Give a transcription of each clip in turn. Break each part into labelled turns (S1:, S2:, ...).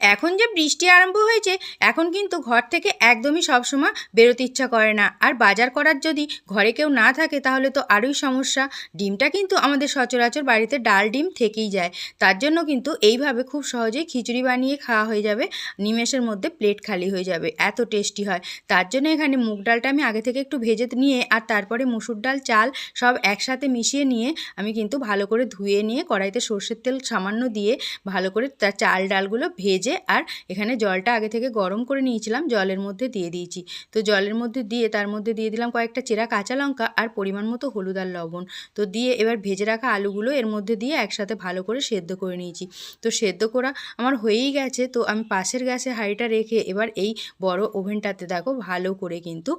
S1: এখন যে বৃষ্টি আরম্ভ হয়েছে, এখন কিন্তু ঘর থেকে একদমই সবসময় বেরোতে ইচ্ছা করে না। আর বাজার করার যদি ঘরে কেউ না থাকে, তাহলে তো আরোই সমস্যা। ডিমটা কিন্তু আমাদের সচরাচর বাড়িতে ডাল ডিম থেকেই যায়। তার জন্য কিন্তু এইভাবে খুব সহজেই খিচুড়ি বানিয়ে খাওয়া হয়ে যাবে। নিমেষের মধ্যে প্লেট খালি হয়ে যাবে। এত টেস্টি হয়। তার জন্য এখানে মুগ ডালটা আমি আগে থেকে একটু ভেজে নিয়ে, আর তারপরে মুসুর ডাল, চাল সব একসাথে মিশিয়ে নিয়ে আমি কিন্তু ভালো করে ধুয়ে নিয়ে কড়াইতে সর্ষের তেল সামান্য দিয়ে ভালো করে চাল ডালগুলো ভেজে আর এখানে জলটা আগে থেকে গরম করে নিয়েছিলাম, জলের মধ্যে দিয়ে দিয়েছি। তো জলের মধ্যে দিয়ে, তার মধ্যে দিয়ে দিলাম কয়েকটা চেরা কাঁচা লঙ্কা আর পরিমাণ মতো হলুদ আর লবণ। তো দিয়ে এবার ভেজে রাখা আলুগুলো এর মধ্যে দিয়ে একসাথে ভালো করে সেদ্ধ করে নিয়েছি। তো সেদ্ধ করা আমার হয়েই গেছে। তো আমি পাশের গ্যাসে হাঁড়িটা রেখে এবার এই বড় ওভেনটাতে দেখো ভালো করে কিন্তু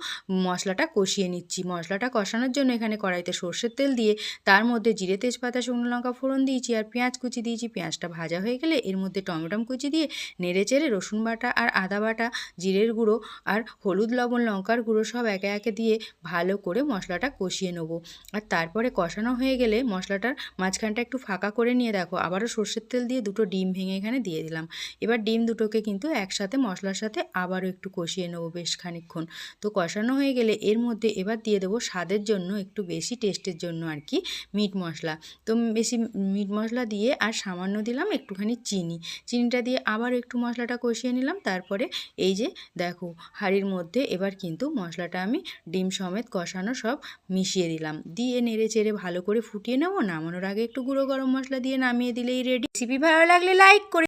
S1: মশলাটা কষিয়ে নিচ্ছি। মশলাটা কষানোর জন্য এখানে কড়াইতে সর্ষের তেল দিয়ে, তার মধ্যে জিরে তেজপাতা, শুকনো লঙ্কা ফোড়ন দিয়েছি আর পেঁয়াজ কুচি দিয়েছি। পেঁয়াজটা ভাজা হয়ে গেলে এর মধ্যে টমেটম কুচি দিয়ে নেড়ে চেড়ে রসুন বাটা আর আদা বাটা, জিরের গুঁড়ো আর হলুদ, লবণ, লঙ্কার গুঁড়ো সব একে একে দিয়ে ভালো করে মশলাটা কষিয়ে নেব। আর তারপরে কষানো হয়ে গেলে মশলাটার মাঝখানটা একটু ফাঁকা করে নিয়ে দেখো, আবারও সর্ষের তেল দিয়ে দুটো ডিম ভেঙে এখানে দিয়ে দিলাম। এবার ডিম দুটোকে কিন্তু একসাথে মশলার সাথে আবারও একটু কষিয়ে নেব বেশ খানিকক্ষণ। তো কষানো হয়ে গেলে এর মধ্যে এবার দিয়ে দেবো স্বাদের জন্য একটু বেশি টেস্টের জন্য আর কি মিট মশলা। তো বেশি মিট মশলা দিয়ে আর সামান্য দিলাম একটুখানি চিনি। চিনিটা দিয়ে আবার একটু মশলাটা কষিয়ে নিলাম। তারপরে এই যে দেখো, হাঁড়ির মধ্যে এবার কিন্তু মশলাটা আমি ডিম সমেত কষানো সব মিশিয়ে দিলাম। দিয়ে নেড়ে চেড়ে ভালো করে ফুটিয়ে নেব। নামানোর আগে একটু গুঁড়ো গরম মশলা দিয়ে নামিয়ে দিলেই রেডি রেসিপি ভালো লাগলে লাইক করে